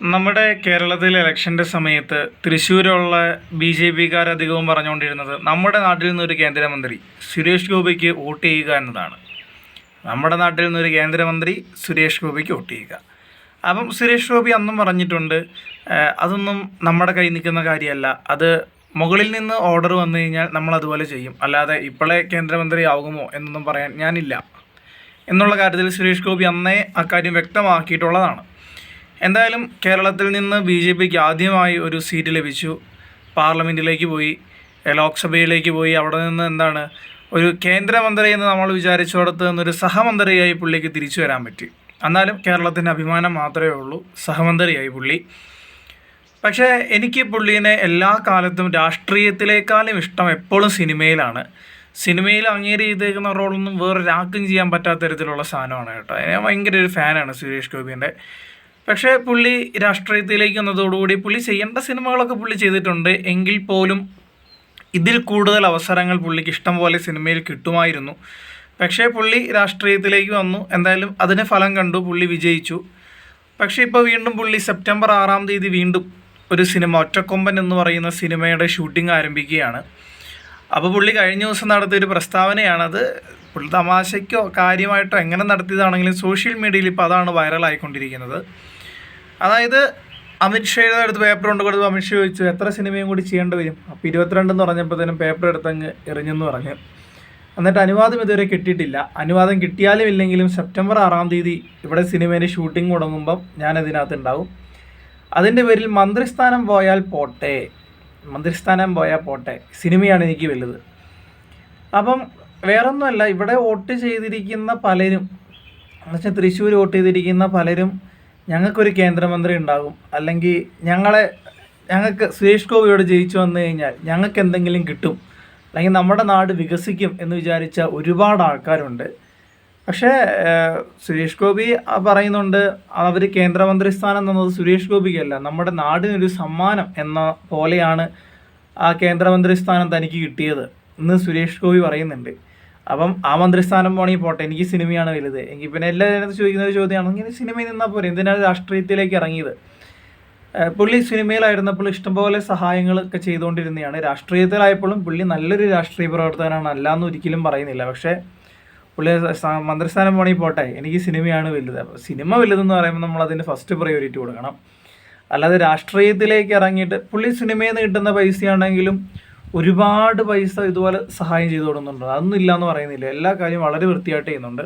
നമ്മുടെ കേരളത്തിൽ ഇലക്ഷന്റെ സമയത്ത് തൃശ്ശൂരുള്ള ബി ജെ പിക്കാർ അധികവും പറഞ്ഞുകൊണ്ടിരുന്നത് നമ്മുടെ നാട്ടിൽ നിന്നൊരു കേന്ദ്രമന്ത്രി സുരേഷ് ഗോപിക്ക് വോട്ട് ചെയ്യുക എന്നതാണ്. നമ്മുടെ നാട്ടിൽ നിന്നൊരു കേന്ദ്രമന്ത്രി സുരേഷ് ഗോപിക്ക് വോട്ട് ചെയ്യുക. അപ്പം സുരേഷ് ഗോപി അന്നും പറഞ്ഞിട്ടുണ്ട് അതൊന്നും നമ്മുടെ കയ്യിൽ നിൽക്കുന്ന കാര്യമല്ല. അത് മുകളിൽ നിന്ന് ഓർഡർ വന്നു കഴിഞ്ഞാൽ നമ്മൾ അതുപോലെ ചെയ്യും. അല്ലാതെ ഇപ്പോഴേ കേന്ദ്രമന്ത്രി ആകുമോ എന്നൊന്നും പറയാൻ ഞാനില്ല. എന്നുള്ള കാര്യത്തിൽ സുരേഷ് ഗോപി അന്നേ അക്കാര്യം വ്യക്തമാക്കിയിട്ടുള്ളതാണ്. എന്തായാലും കേരളത്തിൽ നിന്ന് ബി ജെ പിക്ക് ആദ്യമായി ഒരു സീറ്റ് ലഭിച്ചു. പാർലമെന്റിലേക്ക് പോയി. ലോക്സഭയിലേക്ക് പോയി. അവിടെ നിന്ന് എന്താണ്? ഒരു കേന്ദ്രമന്ത്രി എന്ന് നമ്മൾ വിചാരിച്ചിടത്ത് നിന്നൊരു സഹമന്ത്രിയായി പുള്ളിക്ക് തിരിച്ചു വരാൻ പറ്റി. എന്നാലും കേരളത്തിന്റെ അഭിമാനം മാത്രമേ ഉള്ളൂ. സഹമന്ത്രിയായി പുള്ളി. പക്ഷേ എനിക്ക് പുള്ളീനെ എല്ലാ കാലത്തും രാഷ്ട്രീയത്തിലേക്കാളും ഇഷ്ടം എപ്പോഴും സിനിമയിലാണ്. സിനിമയിൽ അങ്ങേര് ചെയ്തേക്കുന്ന റോളൊന്നും വേറൊരാൾക്കും ചെയ്യാൻ പറ്റാത്ത തരത്തിലുള്ള സാധനമാണ് കേട്ടോ. ഞാൻ ഭയങ്കര ഒരു ഫാനാണ് സുരേഷ് ഗോപിന്റെ പക്ഷേ പുള്ളി രാഷ്ട്രീയത്തിലേക്ക് വന്നതോടുകൂടി പുള്ളി ചെയ്യേണ്ട സിനിമകളൊക്കെ പുള്ളി ചെയ്തിട്ടുണ്ട്. എങ്കിൽ പോലും ഇതിൽ കൂടുതൽ അവസരങ്ങൾ പുള്ളിക്ക് ഇഷ്ടം പോലെ സിനിമയിൽ കിട്ടുമായിരുന്നു. പക്ഷേ പുള്ളി രാഷ്ട്രീയത്തിലേക്ക് വന്നു. എന്തായാലും അതിന് ഫലം കണ്ടു. പുള്ളി വിജയിച്ചു. പക്ഷേ ഇപ്പോൾ വീണ്ടും പുള്ളി സെപ്റ്റംബർ ആറാം തീയതി വീണ്ടും ഒരു സിനിമ ഒറ്റക്കൊമ്പൻ എന്ന് പറയുന്ന സിനിമയുടെ ഷൂട്ടിംഗ് ആരംഭിക്കുകയാണ്. അപ്പോൾ പുള്ളി കഴിഞ്ഞ ദിവസം നടത്തിയൊരു പ്രസ്താവനയാണത് പുള്ളി തമാശയ്ക്കോ കാര്യമായിട്ടോ എങ്ങനെ നടത്തിയതാണെങ്കിലും സോഷ്യൽ മീഡിയയിൽ ഇപ്പോൾ അതാണ് വൈറലായിക്കൊണ്ടിരിക്കുന്നത്. അതായത് അമിത്ഷയുടെ അടുത്ത് പേപ്പർ കൊണ്ട് കൊടുത്തു അമിത്ഷാ ചോദിച്ചു എത്ര സിനിമയും കൂടി ചെയ്യേണ്ടി വരും? അപ്പോൾ ഇരുപത്തിരണ്ടെന്ന് പറഞ്ഞപ്പോഴത്തേനും പേപ്പർ എടുത്തങ്ങ് എറിഞ്ഞെന്ന് പറഞ്ഞു. എന്നിട്ട് അനുവാദം ഇതുവരെ കിട്ടിയിട്ടില്ല. അനുവാദം കിട്ടിയാലും ഇല്ലെങ്കിലും സെപ്റ്റംബർ ആറാം തീയതി ഇവിടെ സിനിമേന്റെ ഷൂട്ടിംഗ് തുടങ്ങുമ്പം ഞാൻ അതിനകത്ത് ഉണ്ടാവും. അതിന്റെ പേരിൽ മന്ത്രിസ്ഥാനം പോയാൽ പോട്ടെ. മന്ത്രിസ്ഥാനം പോയാൽ പോട്ടെ. സിനിമയാണ് എനിക്ക് വലുത്. അപ്പം വേറൊന്നുമല്ല ഇവിടെ വോട്ട് ചെയ്തിരിക്കുന്ന പലരും എന്നുവെച്ചാൽ തൃശ്ശൂർ വോട്ട് ചെയ്തിരിക്കുന്ന പലരും ഞങ്ങൾക്കൊരു കേന്ദ്രമന്ത്രി ഉണ്ടാകും. അല്ലെങ്കിൽ ഞങ്ങളെ ഞങ്ങൾക്ക് സുരേഷ് ഗോപിയോട് ജയിച്ചു വന്നു കഴിഞ്ഞാൽ ഞങ്ങൾക്ക് എന്തെങ്കിലും കിട്ടും. അല്ലെങ്കിൽ നമ്മുടെ നാട് വികസിക്കും എന്ന് വിചാരിച്ച ഒരുപാട് ആൾക്കാരുണ്ട്. പക്ഷേ സുരേഷ് ഗോപി പറയുന്നുണ്ട് അവർ കേന്ദ്രമന്ത്രി സ്ഥാനം തന്നത് സുരേഷ് ഗോപിക്കല്ല. നമ്മുടെ നാടിനൊരു സമ്മാനം എന്ന പോലെയാണ് ആ കേന്ദ്രമന്ത്രി സ്ഥാനം തനിക്ക് കിട്ടിയത്. എന്ന് സുരേഷ് ഗോപി പറയുന്നുണ്ട്. അപ്പം ആ മന്ത്രിസ്ഥാനം പോണെങ്കിൽ പോട്ടെ. എനിക്ക് സിനിമയാണ് വലുത്. എങ്കിൽ പിന്നെ എല്ലാവരും ചോദിക്കുന്ന ഒരു ചോദ്യമാണ്. ഇങ്ങനെ സിനിമയിൽ നിന്നാൽ പോരെ? എന്തിനാണ് രാഷ്ട്രീയത്തിലേക്ക് ഇറങ്ങിയത്? പുള്ളി സിനിമയിലായിരുന്നപ്പോൾ ഇഷ്ടംപോലെ സഹായങ്ങളൊക്കെ ചെയ്തുകൊണ്ടിരുന്നതാണ് രാഷ്ട്രീയത്തിലായപ്പോഴും പുള്ളി നല്ലൊരു രാഷ്ട്രീയ പ്രവർത്തകനാണ്. അല്ലാന്ന് ഒരിക്കലും പറയുന്നില്ല. പക്ഷേ പുള്ളി മന്ത്രിസ്ഥാനം പോണെങ്കിൽ പോട്ടെ. എനിക്ക് സിനിമയാണ് വലുത്. അപ്പോൾ സിനിമ വലുതെന്ന് പറയുമ്പോൾ നമ്മൾ അതിന് ഫസ്റ്റ് പ്രയോറിറ്റി കൊടുക്കണം. അല്ലാതെ രാഷ്ട്രീയത്തിലേക്ക് ഇറങ്ങിയിട്ട് പുള്ളി സിനിമയിൽ നിന്ന് കിട്ടുന്ന പൈസയാണെങ്കിലും ഒരുപാട് പൈസ ഇതുപോലെ സഹായം ചെയ്തു കൊടുക്കുന്നുണ്ട്. അതൊന്നും ഇല്ല എന്ന് പറയുന്നില്ല. എല്ലാ കാര്യവും വളരെ വൃത്തിയായിട്ട് ചെയ്യുന്നുണ്ട്.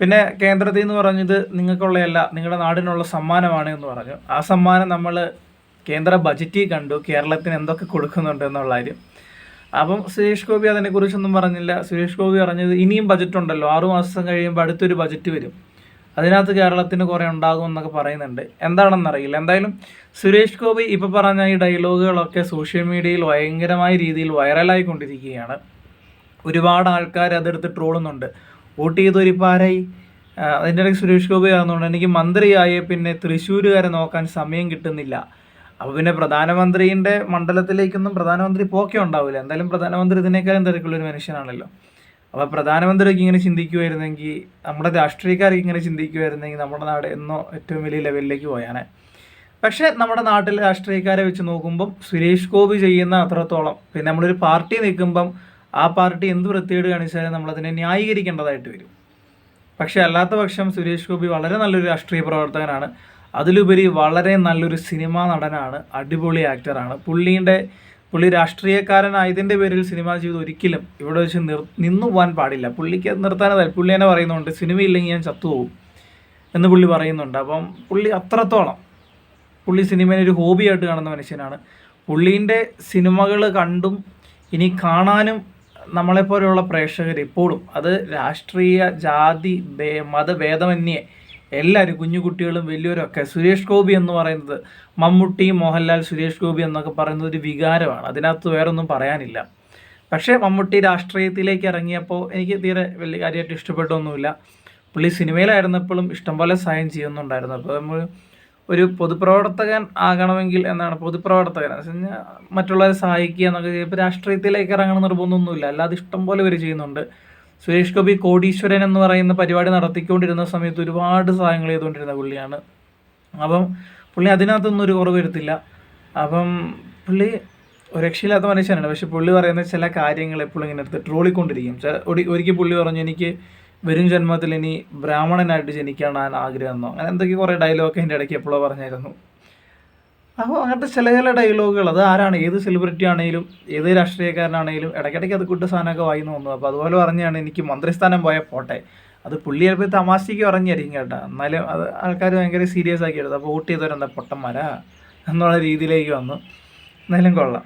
പിന്നെ കേന്ദ്രത്തിൽ നിന്ന് പറഞ്ഞത് നിങ്ങൾക്കുള്ളതല്ല നിങ്ങളുടെ നാടിനുള്ള സമ്മാനമാണ് എന്ന് പറഞ്ഞു. ആ സമ്മാനം നമ്മൾ കേന്ദ്ര ബജറ്റിൽ കണ്ടു. കേരളത്തിന് എന്തൊക്കെ കൊടുക്കുന്നുണ്ട് എന്നുള്ള കാര്യം. അപ്പം സുരേഷ് ഗോപി അതിനെക്കുറിച്ചൊന്നും പറഞ്ഞില്ല. സുരേഷ് ഗോപി പറഞ്ഞത് ഇനിയും ബജറ്റ് ഉണ്ടല്ലോ ആറു മാസം കഴിയുമ്പോൾ അടുത്തൊരു ബജറ്റ് വരും. അതിനകത്ത് കേരളത്തിന് കുറേ ഉണ്ടാകും എന്നൊക്കെ പറയുന്നുണ്ട്. എന്താണെന്നറിയില്ല. എന്തായാലും സുരേഷ് ഗോപി ഇപ്പോൾ പറഞ്ഞ ഈ ഡയലോഗുകളൊക്കെ സോഷ്യൽ മീഡിയയിൽ ഭയങ്കരമായ രീതിയിൽ വൈറലായിക്കൊണ്ടിരിക്കുകയാണ്. ഒരുപാട് ആൾക്കാർ അതെടുത്ത് ട്രോളുന്നുണ്ട്. വോട്ട് ചെയ്തൊരിപ്പോൾ ആരായി? ആ, അതിന്റെ ഇടയ്ക്ക് സുരേഷ് ഗോപി ആകുന്നുണ്ട്. എനിക്ക് മന്ത്രിയായ പിന്നെ തൃശ്ശൂരുകാരെ നോക്കാൻ സമയം കിട്ടുന്നില്ല. അപ്പോൾ പിന്നെ പ്രധാനമന്ത്രിന്റെ മണ്ഡലത്തിലേക്കൊന്നും പ്രധാനമന്ത്രി പോക്കെ ഉണ്ടാവില്ല. എന്തായാലും പ്രധാനമന്ത്രി ഇതിനേക്കാളും തിരക്കുള്ളൊരു മനുഷ്യനാണല്ലോ. അപ്പോൾ പ്രധാനമന്ത്രിക്ക് ഇങ്ങനെ ചിന്തിക്കുമായിരുന്നെങ്കിൽ നമ്മുടെ രാഷ്ട്രീയക്കാർക്ക് ഇങ്ങനെ ചിന്തിക്കുമായിരുന്നെങ്കിൽ നമ്മുടെ നാട് എന്നോ ഏറ്റവും വലിയ ലെവലിലേക്ക് പോയാനെ. പക്ഷേ നമ്മുടെ നാട്ടിലെ രാഷ്ട്രീയക്കാരെ വെച്ച് നോക്കുമ്പം സുരേഷ് ഗോപി ചെയ്യുന്ന അത്രത്തോളം പിന്നെ നമ്മളൊരു പാർട്ടി നിൽക്കുമ്പം ആ പാർട്ടി എന്ത് വൃത്തികേട് കാണിച്ചാലും നമ്മളതിനെ ന്യായീകരിക്കേണ്ടതായിട്ട് വരും. പക്ഷേ അല്ലാത്ത പക്ഷം സുരേഷ് ഗോപി വളരെ നല്ലൊരു രാഷ്ട്രീയ പ്രവർത്തകനാണ്. അതിലുപരി വളരെ നല്ലൊരു സിനിമാ നടനാണ് അടിപൊളി ആക്ടറാണ് പുള്ളീന്റെ പുള്ളി രാഷ്ട്രീയക്കാരനായതിന്റെ പേരിൽ സിനിമാ ജീവിതം ഒരിക്കലും ഇവിടെ വെച്ച് നിർ നിന്നു പോകാൻ പാടില്ല. പുള്ളിക്ക് അത് നിർത്താനല്ല പുള്ളി തന്നെ പറയുന്നുണ്ട് സിനിമയില്ലെങ്കിൽ ഞാൻ ചത്തുപോകും എന്ന് പുള്ളി പറയുന്നുണ്ട്. അപ്പം പുള്ളി അത്രത്തോളം പുള്ളി സിനിമയെ ഒരു ഹോബിയായിട്ട് കാണുന്ന മനുഷ്യനാണ്. പുള്ളീന്റെ സിനിമകൾ കണ്ടും ഇനി കാണാനും നമ്മളെപ്പോലെയുള്ള പ്രേക്ഷകർ ഇപ്പോഴും അത് രാഷ്ട്രീയ ജാതി മതഭേദമന്യേ എല്ലാവരും കുഞ്ഞു കുട്ടികളും വലിയവരൊക്കെ സുരേഷ് ഗോപി എന്ന് പറയുന്നത് മമ്മൂട്ടി മോഹൻലാൽ സുരേഷ് ഗോപി എന്നൊക്കെ പറയുന്നത് ഒരു വികാരമാണ്. അതിനകത്ത് വേറൊന്നും പറയാനില്ല. പക്ഷേ മമ്മൂട്ടി രാഷ്ട്രീയത്തിലേക്ക് ഇറങ്ങിയപ്പോൾ എനിക്ക് തീരെ വലിയ കാര്യമായിട്ട് ഇഷ്ടപ്പെട്ടൊന്നുമില്ല. പുള്ളി സിനിമയിലായിരുന്നപ്പോഴും ഇഷ്ടംപോലെ സഹായം ചെയ്യുന്നുണ്ടായിരുന്നു. അപ്പോൾ നമ്മൾ ഒരു പൊതുപ്രവർത്തകൻ ആകണമെങ്കിൽ എന്നാണ് പൊതുപ്രവർത്തകൻ. എന്ന് മറ്റുള്ളവരെ സഹായിക്കുക എന്നൊക്കെ ഇപ്പോൾ രാഷ്ട്രീയത്തിലേക്ക് ഇറങ്ങണം നിർബന്ധമൊന്നുമില്ല. അല്ലാതെ ഇഷ്ടംപോലെ ഇവർ ചെയ്യുന്നുണ്ട്. സുരേഷ് ഗോപി കോടീശ്വരൻ എന്ന് പറയുന്ന പരിപാടി നടത്തിക്കൊണ്ടിരുന്ന സമയത്ത് ഒരുപാട് സഹായങ്ങൾ ചെയ്തുകൊണ്ടിരുന്ന പുള്ളിയാണ്. അപ്പം പുള്ളി അതിനകത്തൊന്നും ഒരു കുറവ് വരുത്തില്ല. അപ്പം പുള്ളി രക്ഷയില്ലാത്ത മനുഷ്യനാണ്. പക്ഷെ പുള്ളി പറയുന്ന ചില കാര്യങ്ങൾ എപ്പോഴും ഇങ്ങനെ എടുത്ത് ട്രോളിക്കൊണ്ടിരിക്കും. ഒരിക്കൽ പുള്ളി പറഞ്ഞു എനിക്ക് വരും ജന്മത്തിൽ ഇനി ബ്രാഹ്മണനായിട്ട് ജനിക്കാൻ ആഗ്രഹം എന്നോ അങ്ങനെ എന്തൊക്കെ കുറേ ഡയലോഗ് എന്റെ ഇടയ്ക്ക് എപ്പോഴോ പറഞ്ഞായിരുന്നു. അപ്പോൾ അങ്ങനത്തെ ചില ചില ഡയലോഗുകൾ അത് ആരാണ് ഏത് സെലിബ്രിറ്റി ആണെങ്കിലും ഏത് രാഷ്ട്രീയക്കാരനാണെങ്കിലും ഇടയ്ക്കിടയ്ക്ക് അത് കൂട്ട സാധനമൊക്കെ വായിന്ന് വന്നു അപ്പോൾ അതുപോലെ പറഞ്ഞാണ് എനിക്ക് മന്ത്രിസ്ഥാനം പോയ പോട്ടെ. അത് പുള്ളി ചിലപ്പോൾ തമാശയ്ക്ക് പറഞ്ഞായിരിക്കും കേട്ടോ. എന്നാലും അത് ആൾക്കാർ ഭയങ്കര സീരിയസ് ആക്കി എടുത്തു. അപ്പോൾ വോട്ട് ചെയ്തവരെന്താ പൊട്ടന്മാരാ? എന്നുള്ള രീതിയിലേക്ക് വന്നു. എന്നാലും കൊള്ളാം.